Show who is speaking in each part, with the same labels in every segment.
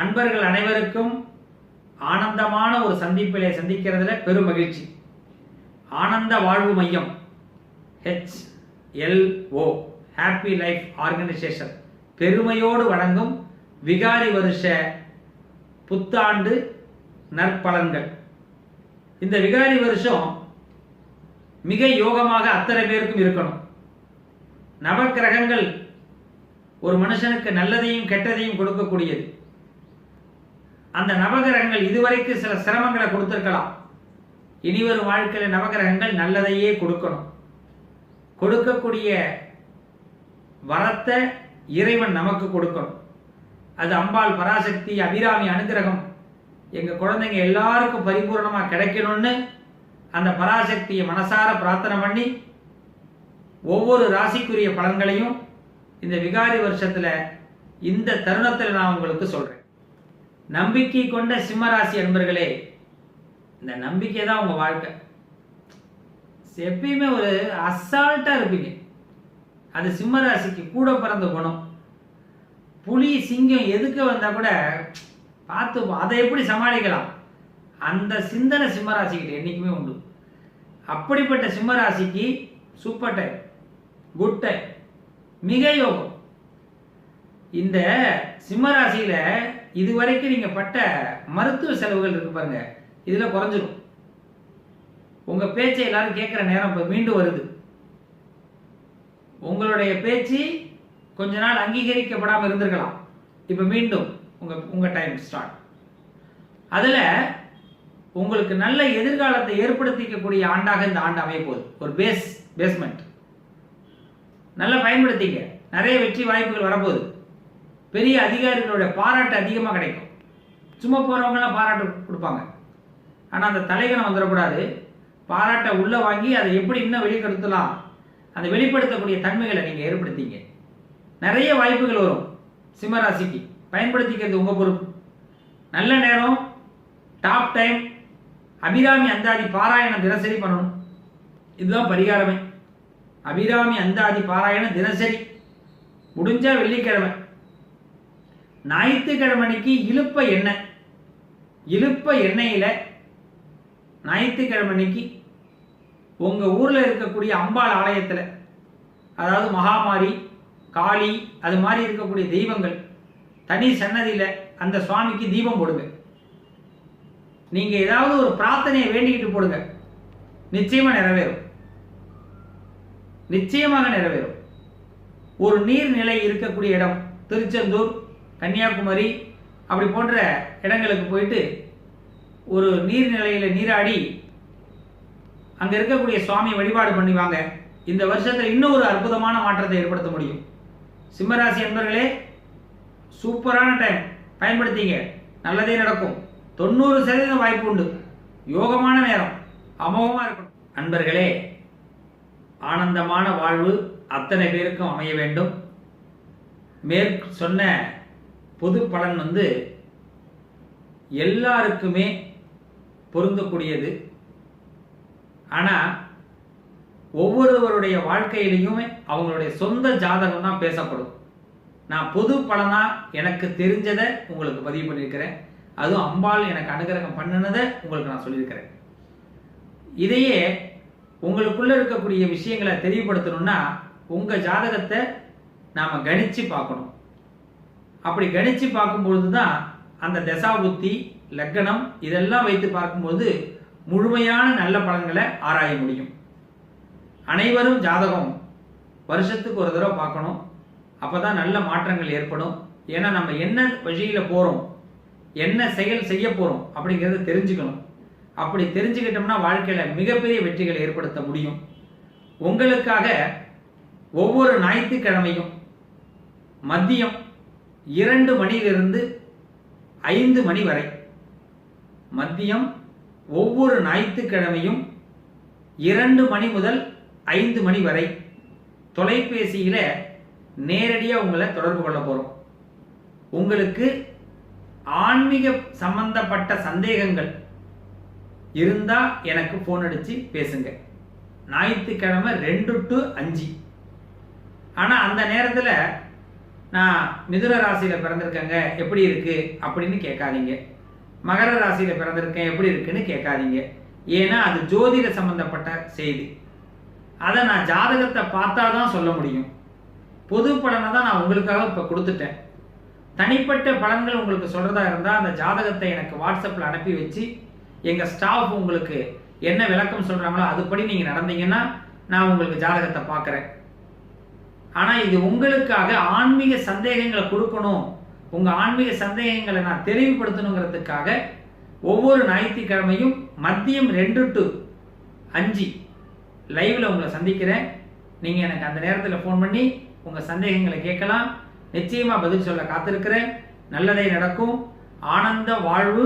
Speaker 1: அன்பர்கள் அனைவருக்கும் ஆனந்தமான ஒரு சந்திப்பிலே சந்திக்கிறதுல பெரும் மகிழ்ச்சி. ஆனந்த வாழ்வு மையம் ஹெச்எல்ஓ ஹாப்பி லைஃப் ஆர்கனைசேஷன் பெருமையோடு வழங்கும் விகாரி வருஷ புத்தாண்டு நற்பலன்கள். இந்த விகாரி வருஷம் மிக யோகமாக அத்தனை பேருக்கும் இருக்கணும். நவக்கிரகங்கள் ஒரு மனுஷனுக்கு நல்லதையும் கெட்டதையும் கொடுக்கக்கூடியது. அந்த நவகிரகங்கள் இதுவரைக்கும் சில சிரமங்களை கொடுத்துருக்கலாம். இனிவரும் வாழ்க்கையில் நவகிரகங்கள் நல்லதையே கொடுக்கணும். கொடுக்கக்கூடிய வரத்தை இறைவன் நமக்கு கொடுக்கணும். அது அம்பாள் பராசக்தி அபிராமி அனுகிரகம். எங்கள் குழந்தைங்க எல்லாருக்கும் பரிபூர்ணமாக கிடைக்கணும்னு அந்த பராசக்தியை மனசார பிரார்த்தனை பண்ணி ஒவ்வொரு ராசிக்குரிய பலன்களையும் இந்த விகாரி வருஷத்தில் இந்த தருணத்தில் நான் உங்களுக்கு சொல்கிறேன் நம்பிக்கை கொண்ட சிம்மராசி அன்பர்களே இந்த நம்பிக்கை தான் உங்க வாழ்க்கை. எப்பயுமே ஒரு அசால்ட்டா இருப்பீங்க. அது சிம்மராசிக்கு கூட பிறந்த குணம். புலி சிங்கம் எதுக்க வந்தா கூட பார்த்து அதை எப்படி சமாளிக்கலாம்? அந்த சிந்தனை சிம்மராசிக்கிட்ட என்றைக்குமே உண்டு. அப்படிப்பட்ட சிம்மராசிக்கு சூப்பர் டைம் குட் டைம் மிக யோகம். இந்த சிம்மராசியில இதுவரைக்கும் நீங்க பட்ட மருத்துவ செலவுகள் இருக்கு பாருங்க. இதுல குறைஞ்சிரும். உங்க பேச்சை எல்லாரும் கேட்கிற நேரம் இப்போ மீண்டும் வருது. உங்களுடைய பேச்சு கொஞ்ச நாள் அங்கீகரிக்கப்படாமல் இருந்திருக்கலாம். இப்ப மீண்டும் உங்க உங்க டைம் ஸ்டார்ட் அதுல உங்களுக்கு நல்ல எதிர்காலத்தை ஏற்படுத்திக்கக்கூடிய ஆண்டாக இந்த ஆண்டு அமைய போகுது. ஒரு பேஸ் பேஸ்மெண்ட் நல்லா பயன்படுத்திங்க. நிறைய வெற்றி வாய்ப்புகள் வரப்போகுது. பெரிய அதிகாரிகளோட பாராட்டு அதிகமாக கிடைக்கும். சும்மா போகிறவங்கலாம் பாராட்டு கொடுப்பாங்க. ஆனால் அந்த தலைகணம் வந்துடக்கூடாது. பாராட்டை உள்ளே வாங்கி அதை எப்படி இன்னும் வெளிப்படுத்தலாம்? அந்த வெளிப்படுத்தக்கூடிய தன்மைகளை நீங்கள் ஏற்படுத்திங்க. நிறைய வாய்ப்புகள் வரும் சிம்மராசிக்கு. பயன்படுத்திக்கிறது உங்கள் பொறுப்பு. நல்ல நேரம் டாப் டைம் அபிராமி அந்தாதி பாராயணம் தினசரி பண்ணணும். இதுதான் பரிகாரமே. அபிராமி அந்தாதி பாராயணம் தினசரி. முடிஞ்சா வெள்ளிக்கிழமை. ஞாயிற்றுக்கிழமைக்கு இழுப்ப எண்ணெய். இழுப்ப எண்ணெயில் ஞாயிற்றுக்கிழமைக்கு உங்கள் ஊரில் இருக்கக்கூடிய அம்பாள் ஆலயத்தில் அதாவது மகாமாரி காளி அது மாதிரி இருக்கக்கூடிய தெய்வங்கள் தனி சன்னதியில் அந்த சுவாமிக்கு தீபம் போடுங்க. நீங்கள் ஏதாவது ஒரு பிரார்த்தனையை வேண்டிக்கிட்டு போடுங்க. நிச்சயமாக நிறைவேறும். நிச்சயமாக நிறைவேறும். ஒரு நீர்நிலை இருக்கக்கூடிய இடம் திருச்செந்தூர் கன்னியாகுமரி அப்படி போன்ற இடங்களுக்கு போயிட்டு ஒரு நீர்நிலையில் நீராடி அங்கே இருக்கக்கூடிய சுவாமி வழிபாடு பண்ணிவாங்க இந்த வருஷத்தில் இன்னும் ஒரு அற்புதமான மாற்றத்தை ஏற்படுத்த முடியும். சிம்மராசி என்பர்களே சூப்பரான டைம் பயன்படுத்திங்க. நல்லதே நடக்கும். தொண்ணூறு சதவீதம் வாய்ப்பு உண்டு. யோகமான நேரம். அமோகமாக இருக்கணும். அன்பர்களே ஆனந்தமான வாழ்வு அத்தனை பேருக்கும் அமைய வேண்டும். மேற் சொன்ன பொது பலன் வந்து எல்லாருக்குமே பொருந்தக்கூடியது. ஆனால் ஒவ்வொருவருடைய வாழ்க்கையிலையுமே அவங்களுடைய சொந்த ஜாதகம் தான் பேசப்படும். நான் பொது பலனா எனக்கு தெரிஞ்சதை உங்களுக்கு பதிவு பண்ணியிருக்கிறேன். அதுவும் அம்பாள் எனக்கு அனுகிரகம் பண்ணினதை உங்களுக்கு நான் சொல்லியிருக்கிறேன். இதையே உங்களுக்குள்ளே இருக்கக்கூடிய விஷயங்களை தெரியப்படுத்தணும்னா உங்கள் ஜாதகத்தை நாம் கணித்து பார்க்கணும். அப்படி கணிச்சு பார்க்கும்பொழுது தான் அந்த தசாபுத்தி லக்கணம் இதெல்லாம் வைத்து பார்க்கும்போது முழுமையான நல்ல பலன்களை ஆராய முடியும். அனைவரும் ஜாதகம் வருஷத்துக்கு ஒரு தடவை பார்க்கணும். அப்பதான் நல்ல மாற்றங்கள் ஏற்படும். ஏன்னா நம்ம என்ன வழியில் போகிறோம் என்ன செயல் செய்ய போகிறோம் அப்படிங்கிறத தெரிஞ்சுக்கணும். அப்படி தெரிஞ்சுக்கிட்டோம்னா வாழ்க்கையில் மிகப்பெரிய வெற்றிகளை ஏற்படுத்த முடியும். உங்களுக்காக ஒவ்வொரு ஞாயிற்றுக்கிழமையும் மதியம் இரண்டு மணியிலிருந்து ஐந்து மணி வரை. மதியம் ஒவ்வொரு ஞாயிற்றுக்கிழமையும் இரண்டு மணி முதல் ஐந்து மணி வரை. தொலைபேசியில் நேரடியாக உங்களை தொடர்பு கொள்ள போகிறோம் உங்களுக்கு ஆன்மீக சம்பந்தப்பட்ட சந்தேகங்கள் இருந்தால் எனக்கு ஃபோன் அடித்து பேசுங்க. ஞாயிற்றுக்கிழமை ரெண்டு டு அஞ்சு. ஆனால் அந்த நேரத்தில் நான் மிதுன ராசியில் பிறந்திருக்கேங்க எப்படி இருக்குது அப்படின்னு கேட்காதீங்க. மகர ராசியில் பிறந்திருக்கேன் எப்படி இருக்குன்னு கேட்காதீங்க. ஏன்னா அது ஜோதிட சம்பந்தப்பட்ட செய்தி. அதை நான் ஜாதகத்தை பார்த்தா தான் சொல்ல முடியும். பொது பலனை தான் நான் உங்களுக்காக இப்போ கொடுத்துட்டேன். தனிப்பட்ட பலன்கள் உங்களுக்கு சொல்கிறதா இருந்தால் அந்த ஜாதகத்தை எனக்கு வாட்ஸ்அப்பில் அனுப்பி வச்சு எங்கள் ஸ்டாஃப் உங்களுக்கு என்ன விளக்கம் சொல்கிறாங்களோ அதுபடி நீங்கள் நடந்தீங்கன்னா நான் உங்களுக்கு ஜாதகத்தை பார்க்குறேன். ஆனால் இது உங்களுக்காக ஆன்மீக சந்தேகங்களை கொடுக்கணும். உங்கள் ஆன்மீக சந்தேகங்களை நான் தெளிவுபடுத்தணுங்கிறதுக்காக ஒவ்வொரு ஞாயிற்றுக்கிழமையும் மதியம் ரெண்டு டு அஞ்சு லைவில் உங்களை சந்திக்கிறேன். நீங்கள் எனக்கு அந்த நேரத்தில் ஃபோன் பண்ணி உங்கள் சந்தேகங்களை கேட்கலாம். நிச்சயமாக பதில் சொல்ல காத்திருக்கிறேன். நல்லதே நடக்கும். ஆனந்த வாழ்வு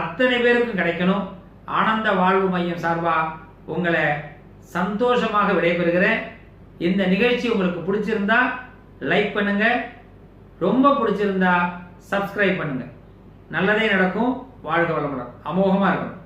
Speaker 1: அத்தனை பேருக்கும் கிடைக்கணும். ஆனந்த வாழ்வு மையம் சார்பாக உங்களை சந்தோஷமாக விடைபெறுகிறேன். இந்த நிகழ்ச்சி உங்களுக்கு பிடிச்சிருந்தா லைக் பண்ணுங்க. ரொம்ப பிடிச்சிருந்தா சப்ஸ்கிரைப் பண்ணுங்க. நல்லதே நடக்கும் வாழ்க வளமுடன். அமோகமாக இருக்கும்